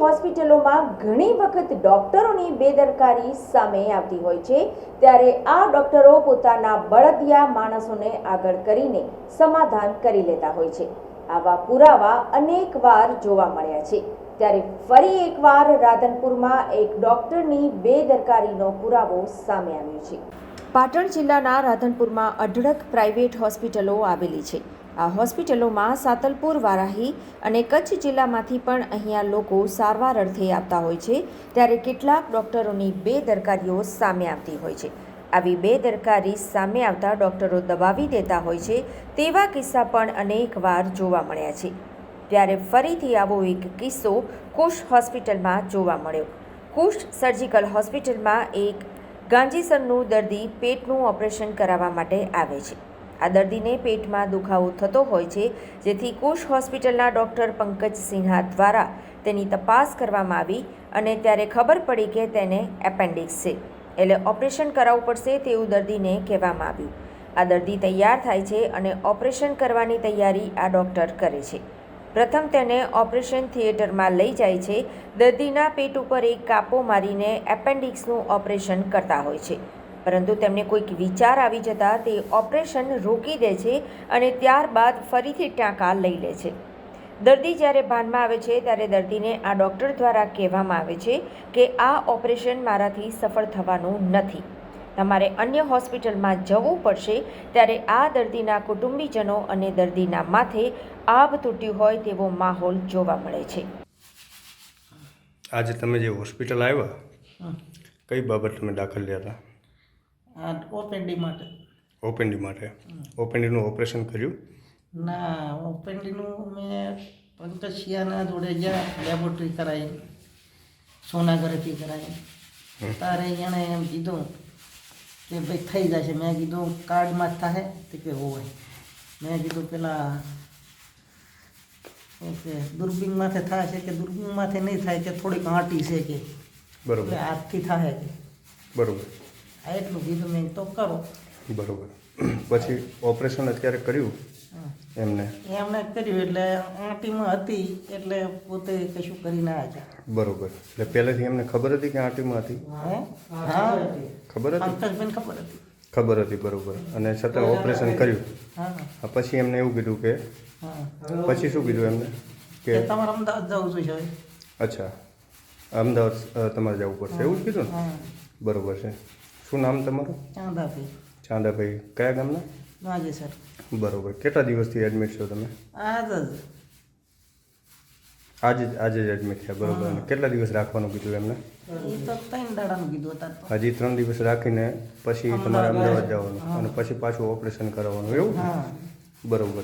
હોસ્પિટલોમાં ઘણી વખત ડોક્ટરોની બેદરકારી સામે આવતી હોય છે. ત્યારે આ ડોક્ટરો પોતાના બળદિયા માણસોને આગળ કરીને સમાધાન કરી લેતા હોય છે. આવા પુરાવા અનેકવાર જોવા મળ્યા છે. ત્યારે ફરી એકવાર રાધનપુરમાં એક ડોક્ટરની બેદરકારીનો પુરાવો સામે આવ્યો છે. પાટણ જિલ્લાના રાધનપુરમાં અઢળક પ્રાઇવેટ હોસ્પિટલો આવેલી છે. આ હોસ્પિટલોમાં સાતલપુર, વારાહી અને કચ્છ જિલ્લામાંથી પણ અહીંયા લોકો સારવાર અર્થે આવતા હોય છે, ત્યારે કેટલાક ડૉક્ટરોની બેદરકારીઓ સામે આવતી હોય છે. આવી બેદરકારી સામે આવતા ડૉક્ટરો દબાવી દેતા હોય છે, તેવા કિસ્સા પણ અનેકવાર જોવા મળ્યા છે. ત્યારે ફરીથી આવો એક કિસ્સો કુશ હોસ્પિટલમાં જોવા મળ્યો. કુશ સર્જિકલ હોસ્પિટલમાં એક ગાંજીસરનું દર્દી પેટનું ઓપરેશન કરાવવા માટે આવે છે. આ દર્દીને પેટમાં દુખાવો થતો હોય છે, જેથી કુશ હોસ્પિટલના ડૉક્ટર પંકજ સિન્હા દ્વારા તેની તપાસ કરવામાં આવી અને ત્યારે ખબર પડી કે તેને એપેન્ડિક્સ છે. એટલે ઓપરેશન કરાવવું પડશે તેવું દર્દીને કહેવામાં આવ્યું. આ દર્દી તૈયાર થાય છે અને ઓપરેશન કરવાની તૈયારી આ ડૉક્ટર કરે છે. પ્રથમ તેને ઓપરેશન થિયેટરમાં લઈ જાય છે. દર્દીના પેટ ઉપર એક કાપો મારીને એપેન્ડિક્સનું ઓપરેશન કરતા હોય છે. પરંતુ તેમને કોઈક વિચાર આવી જતાં તે ઓપરેશન રોકી દે છે અને ત્યારબાદ ફરીથી ટાંકા લઈ લે છે. દર્દી જ્યારે ભાનમાં આવે છે ત્યારે દર્દીને આ ડૉક્ટર દ્વારા કહેવામાં આવે છે કે આ ઓપરેશન મારાથી સફળ થવાનું નથી. તમારે અન્ય હોસ્પિટલમાં જવું પડશે ત્યારે આ દર્દીના કુટુંબીજનો અને દર્દીના માથે આભ તૂટ્યું હોય તેવો માહોલ જોવા મળે છે. આજે તમે જે હોસ્પિટલ આવ્યા. કઈ બાબત તમે દાખલ લેતા હતા? આ ઓપેન્ડી માટે. ઓપેન્ડી માટે. ઓપેન્ડીનું ઓપરેશન કર્યું? ના ઓપેન્ડીનું મેં પંકજિયાના જોડે ગયા લેબોરેટરી કરાવી સોનાગરેથી કરાવી તારે એણે એમ કીધું કે ભાઈ થઈ જશે. મેં કીધું કાર્ડમાં જ થાય તો કે હોય મેં કીધું પેલા ઓકે દૂરબીન માથે થાય છે કે દૂરબીન માથે નહીં થાય કે થોડીક આંટી છે કે? બરોબર. હાથથી થાય કે? બરોબર. આ એટલું કીધું મેં તો કરો. બરોબર. પછી ઓપરેશન અત્યારે કર્યું એમને? એમને કર્યું એટલે આંટીમાં હતી એટલે પોતે કશું કરી ના આવ્યા બરોબર. એટલે પહેલેથી એમને ખબર હતી કે આંટીમાં હતી? હે? હા ખબર હતી. પંકજબેન ખબર હતી. ખબર હતી બરોબર. અને છતાં ઓપરેશન કર્યું. હા. પછી એમને એવું કીધું કે પછી શું કીધું એમને? કે કે તમારે અમદાવાદ જવું છે સાહેબ. અચ્છા. અમદાવાદ તમારે જવું પડશે. એવું જ કીધું ને? બરોબર છે. શું નામ તમારું? ચાંદાભાઈ. ચાંદાભાઈ. કયા ગામના? વાંજે બરોબર. કેટલા દિવસથી એડમિટ છો તમે? આજ જ. આજે આજે જ એડમિટ થયા. બરોબર. કેટલા દિવસ રાખવાનું કીધું એમને? હજી ત્રણ દિવસ રાખીને પછી તમારે અમદાવાદ. જવાનું અને પછી પાછું ઓપરેશન કરાવવાનું. એવું? બરોબર.